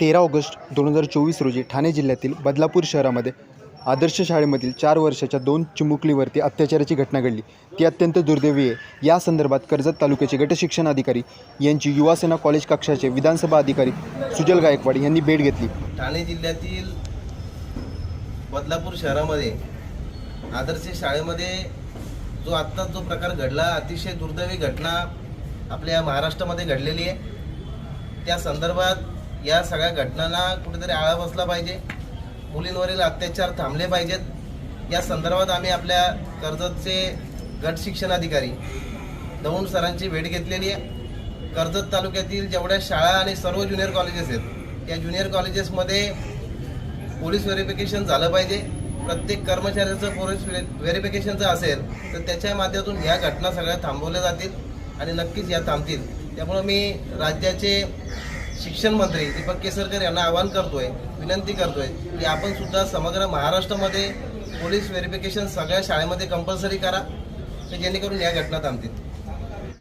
तेरा ऑगस्ट दोन हजार चोवीस रोजी ठाणे जिल्ह्यातील बदलापूर शहरामध्ये आदर्श शाळेमधील चार वर्षाच्या दोन चिमुकलीवरती अत्याचाराची घटना घडली. ती अत्यंत दुर्दैवी आहे. या संदर्भात कर्जत तालुक्याचे गटशिक्षण अधिकारी यांची युवासेना कॉलेज कक्षाचे विधानसभा अधिकारी सुजल गायकवाड यांनी भेट घेतली. ठाणे जिल्ह्यातील बदलापूर शहरामध्ये आदर्श शाळेमध्ये जो आत्ताच जो प्रकार घडला अतिशय दुर्दैवी घटना आपल्या महाराष्ट्रामध्ये घडलेली आहे. त्या संदर्भात या सगळ्या घटनांना कुठेतरी आळा बसला पाहिजे. मुलींवरील अत्याचार थांबले पाहिजेत. या संदर्भात आम्ही आपल्या कर्जतचे गट शिक्षणाधिकारी दौंड सरांची भेट घेतलेली आहे. कर्जत तालुक्यातील जेवढ्या शाळा आणि सर्व ज्युनियर कॉलेजेस आहेत त्या ज्युनियर कॉलेजेसमध्ये पोलीस व्हेरिफिकेशन झालं पाहिजे. प्रत्येक कर्मचाऱ्याचं पोलीस व्हेरिफिकेशनचं असेल तर त्याच्या माध्यमातून ह्या घटना सगळ्या थांबवल्या जातील आणि नक्कीच या थांबतील. त्यामुळं मी राज्याचे शिक्षण मंत्री दीपक केसरकर यांना आवाहन करतोय विनंती करतोय की आपण सुद्धा समग्र महाराष्ट्रामध्ये पोलीस व्हेरिफिकेशन सगळ्या शाळेमध्ये कंपल्सरी करा की जेणेकरून या घटना थांबतील.